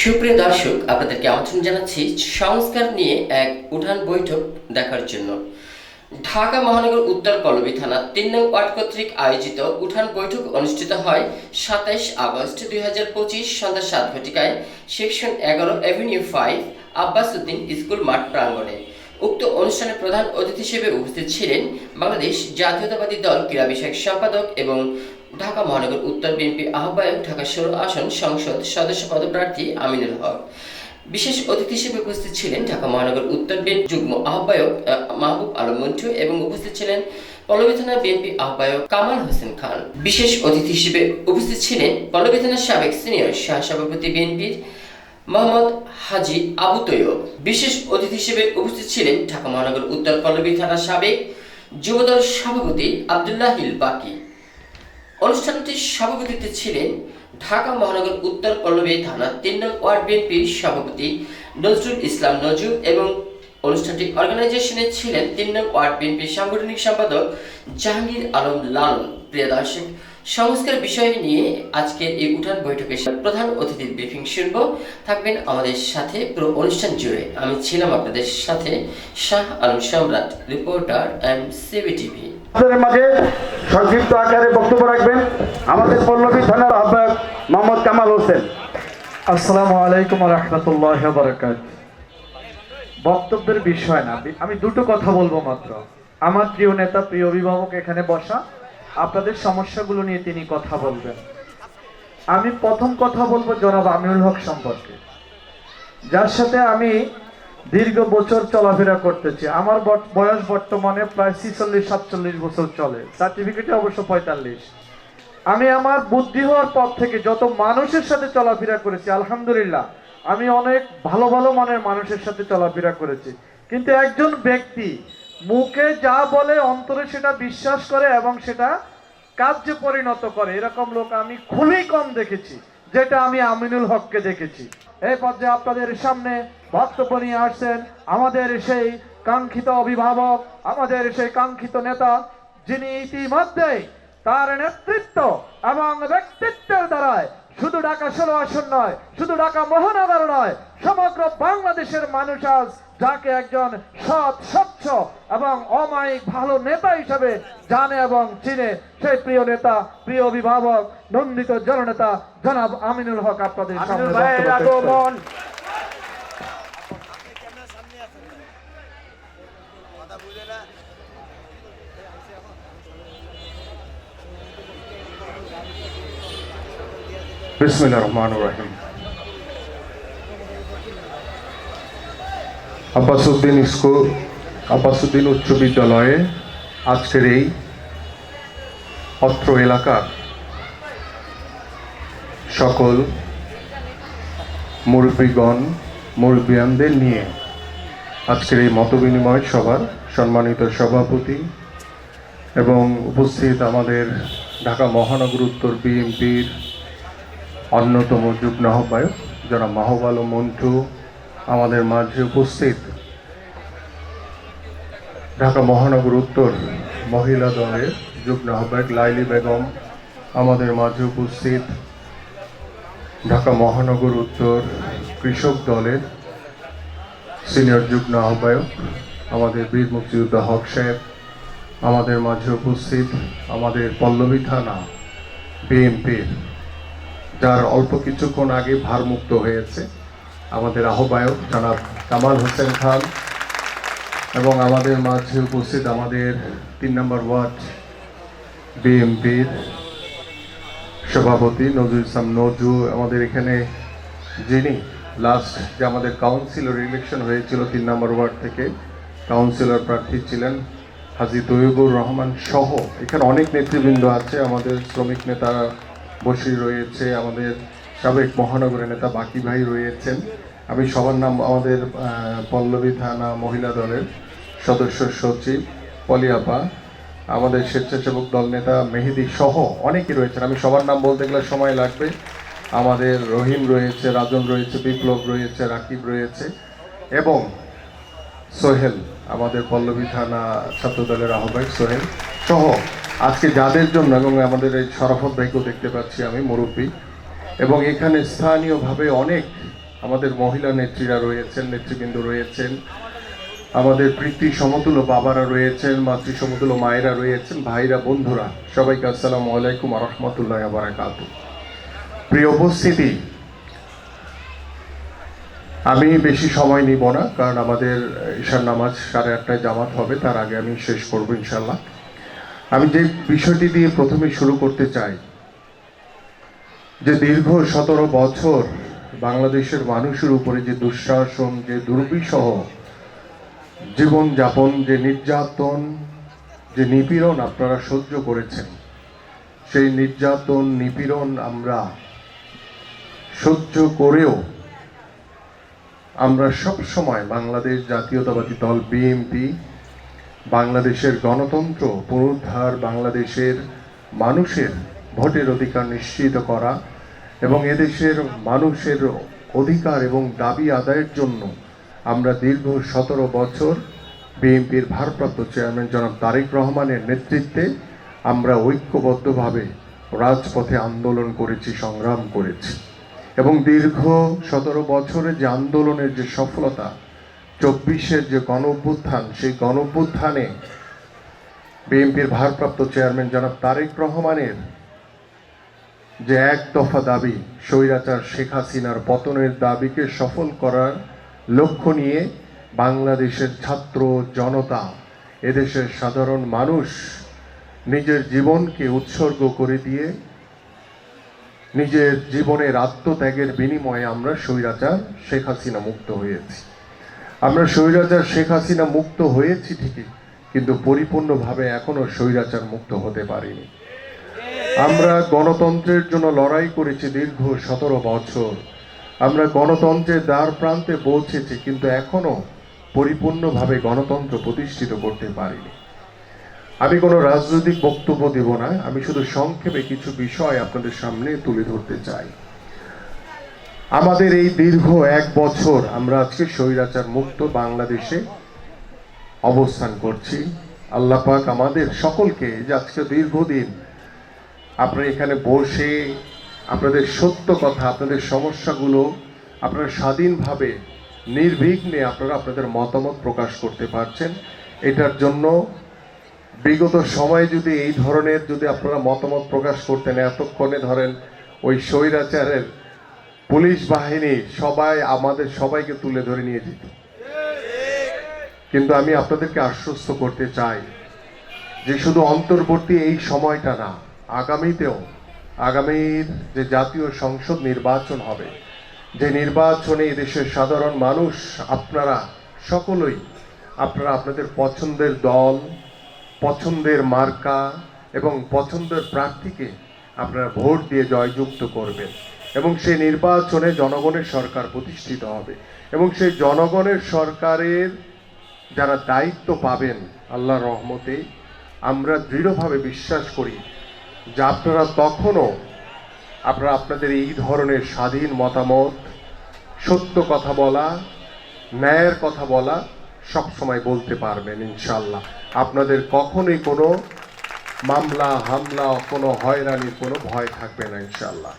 সুপ্রিয় দর্শক, আপনাদেরকে আমন্ত্রণ জানাচ্ছি সংস্কার নিয়ে এক উঠান বৈঠক দেখার জন্য। ঢাকা মহানগর উত্তর পল্লবী থানা তিন নং ওয়ার্ড কর্তৃক আয়োজিত উঠান বৈঠক অনুষ্ঠিত হয় সাতাইশ আগস্ট দুই হাজার পঁচিশ সন্ধ্যা সাত ঘটিকায়, সেকশন এগারো avenue five Abbas Uddin school মাঠ প্রাঙ্গণে। উক্ত অনুষ্ঠানে প্রধান অতিথি হিসেবে উপস্থিত ছিলেন বাংলাদেশ জাতীয়তাবাদী দল ক্রীড়া বিষয়ক সম্পাদক এবং ঢাকা মহানগর উত্তর বিএনপি আহ্বায়ক ঢাকা ষোলো আসন সংসদ সদস্য পদপ্রার্থী আমিনুল হক। বিশেষ অতিথি হিসেবে উপস্থিত ছিলেন ঢাকা মহানগর উত্তর বিএনপি যুগ্ম আহ্বায়ক মাহবুব আলম মন্টু এবং উপস্থিত ছিলেন পল্লবী থানা বিএনপি আহ্বায়ক কামাল হোসেন খান। বিশেষ অতিথি হিসেবে উপস্থিত ছিলেন পল্লবী থানার সাবেক সিনিয়র সহ সভাপতি বিএনপির মোহাম্মদ হাজি আবু তৈয়ব। বিশেষ অতিথি হিসেবে উপস্থিত ছিলেন ঢাকা মহানগর উত্তর পল্লবী থানার সাবেক যুবদল সভাপতি আবদুল্লাহিল বাকি। অনুষ্ঠানটির সভাপতিত্বে ছিলেন ঢাকা মহানগর উত্তর পল্লবী থানা তিন নং ওয়ার্ড বিএনপির সভাপতি নজরুল ইসলাম নজরুল এবং অনুষ্ঠানটি অর্গানাইজেশনে ছিলেন তিন নং ওয়ার্ড বিএনপির সাংগঠনিক সম্পাদক জাহাঙ্গীর আলম লাল প্রিয় সংস্কার বিষয় নিয়ে আজকের এই উঠান বৈঠকে প্রধান অতিথির ব্রিফিং শুনব। থাকবেন আমাদের সাথে পুরো অনুষ্ঠান জুড়ে। আমি ছিলাম আপনাদের সাথে শাহ আলম সম্রাট রিপোর্টার এম সিবি টিভি আপনাদের মাঝে সংক্ষিপ্ত আকারে বক্তব্য রাখবেন আমাদের পল্লবী থানার আহ্বায়ক মোহাম্মদ কামাল হোসেন। আসসালামু আলাইকুম রহমতুল্লাহ বরকাত বক্তব্যের বিষয় না আমি দুটো কথা বলব মাত্র। আমার প্রিয় নেতা প্রিয় অভিভাবক এখানে বসা আপনাদের সমস্যাগুলো নিয়ে তিনি কথা বলবেন। আমি প্রথম কথা বলব জনাব আমিনুল হক সম্পর্কে। যার সাথে আমি দীর্ঘ বছর চলাফেরা করতেছি। আমার বয়স বর্তমানে প্রায় ছিচল্লিশ, সাতচল্লিশ বছর চলে। সার্টিফিকেটে অবশ্য পঁয়তাল্লিশ। আমি আমার বুদ্ধি হওয়ার পর থেকে যত মানুষের সাথে চলাফেরা করেছি, আলহামদুলিল্লাহ, আমি অনেক ভালো ভালো মানের মানুষের সাথে চলাফেরা করেছি। কিন্তু একজন ব্যক্তি মুখে যা বলে, অন্তরে সেটা বিশ্বাস করে এবং সেটা কার্যে পরিণত করে। এরকম লোক আমি খুবই কম দেখেছি, যেটা আমি আমিনুল হককে দেখেছি। এই পর্যায়ে আপনাদের সামনে বক্তব্য নিয়ে আসছেন আমাদের সেই কাঙ্ক্ষিত অভিভাবক, আমাদের সেই কাঙ্ক্ষিত নেতা, যিনি ইতিমধ্যেই তার নেতৃত্ব এবং ব্যক্তিত্বের দ্বারায় শুধু ঢাকা ষোলো আসন নয় শুধু ঢাকা মহানগর নয় সমগ্র বাংলাদেশের মানুষ আজ যাকে একজন সৎ স্বচ্ছ এবং অমায়িক ভালো নেতা হিসেবে জানে এবং চিনে সেই প্রিয় নেতা প্রিয় অভিভাবক নন্দিত জননেতা জনাব আমিনুল হক আপনাদের সামনে বিসমিল্লাহ রহমান রাহিম আব্বাসুদ্দিন স্কুল আব্বাসুদ্দিন উচ্চ বিদ্যালয়ে আজকের এই অত্র এলাকার সকল মুরব্বীগণ, মুরব্বিয়ানদের নিয়ে আজকের এই মতবিনিময় সভার সম্মানিত সভাপতি এবং উপস্থিত আমাদের ঢাকা মহানগর উত্তর বিএনপির অন্যতম যুগ্ম আহ্বায়ক যারা মাহবাল ও মন্টু, আমাদের মাঝে উপস্থিত ঢাকা মহানগর উত্তর মহিলা দলের যুগ্ম আহ্বায়ক লাইলি বেগম, আমাদের মাঝে উপস্থিত ঢাকা মহানগর উত্তর কৃষক দলের সিনিয়র যুগ্ম আহ্বায়ক, আমাদের বীর মুক্তিযোদ্ধা হক সাহেব, আমাদের মাঝে উপস্থিত আমাদের পল্লবী থানা বিএনপির যার অল্প কিছুক্ষণ আগে ভারমুক্ত হয়েছে আমাদের আহ্বায়ক জনাব কামাল হোসেন খান এবং আমাদের মাঝে উপস্থিত আমাদের তিন নম্বর ওয়ার্ড বিএমপির সভাপতি নজরুল ইসলাম নজু আমাদের এখানে যিনি লাস্ট যে আমাদের কাউন্সিলর ইলেকশন হয়েছিল তিন নম্বর ওয়ার্ড থেকে কাউন্সিলর প্রার্থী ছিলেন হাজি তৈবুর রহমান সহ। এখানে অনেক নেতৃবৃন্দ আছে, আমাদের শ্রমিক নেতা বসির রয়েছে, আমাদের সাবেক মহানগরের নেতা বাকি ভাই রয়েছেন। আমি সবার নাম আমাদের পল্লবী থানা মহিলা দলের সদস্য সচিব পলিয়াপা আমাদের স্বেচ্ছাসেবক দল নেতা মেহেদি সহ অনেকেই রয়েছেন। আমি সবার নাম বলতে গেলে সময় লাগবে। আমাদের রহিম রয়েছে, রাজন রয়েছে, বিপ্লব রয়েছে, রাকিব রয়েছে এবং সোহেল, আমাদের পল্লবী থানা ছাত্রদলের আহ্বায়ক সোহেল সহ আজকে যাদের জন্য এবং আমাদের এই শরাফত ভাইকেও দেখতে পাচ্ছি আমি, মুরব্বী। এবং এখানে স্থানীয়ভাবে অনেক আমাদের মহিলা নেত্রীরা রয়েছেন, নেতৃবৃন্দ রয়েছেন। আমাদের প্রীতি সমতুল্য বাবারা রয়েছেন, মাতৃ সমতুল্য মায়েরা রয়েছেন, ভাইরা, বন্ধুরা, সবাইকে আসসালামু আলাইকুম রহমতুল্লাহ বারাকাত প্রিয় উপস্থিতি, আমি বেশি সময় নিব না, কারণ আমাদের ঈশার নামাজ সাড়ে আটটায় জামাত হবে, তার আগে আমি শেষ করব ইনশাল্লাহ আমি যে বিষয়টি দিয়ে প্রথমে শুরু করতে চাই, যে দীর্ঘ সতেরো বছর বাংলাদেশের মানুষের উপরে যে দুঃশাসন, যে দুর্বিষহ জীবনযাপন, যে নির্যাতন, যে নিপীড়ন আপনারা সহ্য করেছেন, সেই নির্যাতন, নিপীড়ন আমরা সহ্য করেও আমরা সব সময় বাংলাদেশ জাতীয়তাবাদী দল, বিএনপি বাংলাদেশের গণতন্ত্র পুনরুদ্ধার বাংলাদেশের মানুষের ভোটের অধিকার নিশ্চিত করা এবং এদেশের মানুষের অধিকার এবং দাবি আদায়ের জন্য আমরা দীর্ঘ সতেরো বছর বিএনপির ভারপ্রাপ্ত চেয়ারম্যান জনাব তারেক রহমানের নেতৃত্বে আমরা ঐক্যবদ্ধভাবে রাজপথে আন্দোলন করেছি, সংগ্রাম করেছি এবং দীর্ঘ সতেরো বছরের যে আন্দোলনের যে সফলতা চব্বিশের যে গণ অভ্যুত্থান সেই গণ অভ্যুত্থানে বিএনপির ভারপ্রাপ্ত চেয়ারম্যান জনাব তারেক রহমানের যে এক দফা দাবি, স্বৈরাচার শেখ হাসিনার পতনের দাবিকে সফল করার লক্ষ্য নিয়ে বাংলাদেশের ছাত্র জনতা, এদেশের সাধারণ মানুষ নিজের জীবনকে উৎসর্গ করে দিয়ে নিজের জীবনের আত্মত্যাগের বিনিময়ে আমরা স্বৈরাচার শেখ হাসিনা মুক্ত হয়েছি। আমরা স্বৈরাচার শেখ হাসিনা মুক্ত হয়েছি ঠিকই, কিন্তু পরিপূর্ণভাবে এখনও স্বৈরাচার মুক্ত হতে পারিনি। আমরা গণতন্ত্রের জন্য লড়াই করেছি দীর্ঘ সতেরো বছর। আমরা গণতন্ত্রের দ্বার প্রান্তে পৌঁছেছি, কিন্তু এখনও পরিপূর্ণভাবে গণতন্ত্র প্রতিষ্ঠিত করতে পারিনি। আমি কোনো রাজনৈতিক বক্তব্য দেব না, আমি শুধু সংক্ষেপে কিছু বিষয় আপনাদের সামনে তুলে ধরতে চাই। আমাদের এই দীর্ঘ এক বছর আমরা আজকে স্বৈরাচার মুক্ত বাংলাদেশে অবস্থান করছি। আল্লাহ পাক আমাদের সকলকে যে আজকে দীর্ঘদিন আপনারা এখানে বসে আপনাদের সত্য কথা, আপনাদের সমস্যাগুলো আপনারা স্বাধীনভাবে, নির্বিঘ্নে আপনারা আপনাদের মতামত প্রকাশ করতে পারছেন। এটার জন্য বিগত সময়ে যদি এই ধরনের যদি আপনারা মতামত প্রকাশ করতেন, এতক্ষণে ধরেন ওই স্বৈরাচারের পুলিশ বাহিনী সবাই আমাদের সবাইকে তুলে ধরে নিয়ে যেত। কিন্তু আমি আপনাদেরকে আশ্বস্ত করতে চাই যে শুধু অন্তর্বর্তী এই সময়টা না, আগামীতেও, আগামীর যে জাতীয় সংসদ নির্বাচন হবে, যে নির্বাচনে দেশের সাধারণ মানুষ, আপনারা সকলেই, আপনারা আপনাদের পছন্দের দল, পছন্দের মার্কা এবং পছন্দের প্রার্থীকে আপনারা ভোট দিয়ে জয়যুক্ত করবেন। এবং সেই নির্বাচনে জনগণের সরকার প্রতিষ্ঠিত হবে। এবং সেই জনগণের সরকারের যারা দায়িত্ব পাবেন আল্লাহ রহমতে, আমরা দৃঢ়ভাবে বিশ্বাস করি যে আপনারা তখনও আপনারা আপনাদের এই ধরনের স্বাধীন মতামত, সত্য কথা বলা, ন্যায়ের কথা বলা সব সময় বলতে পারবেন ইনশাল্লাহ আপনাদের কখনোই কোনো মামলা, হামলা, কোনো হয়রানির কোনো ভয় থাকবে না ইনশাল্লাহ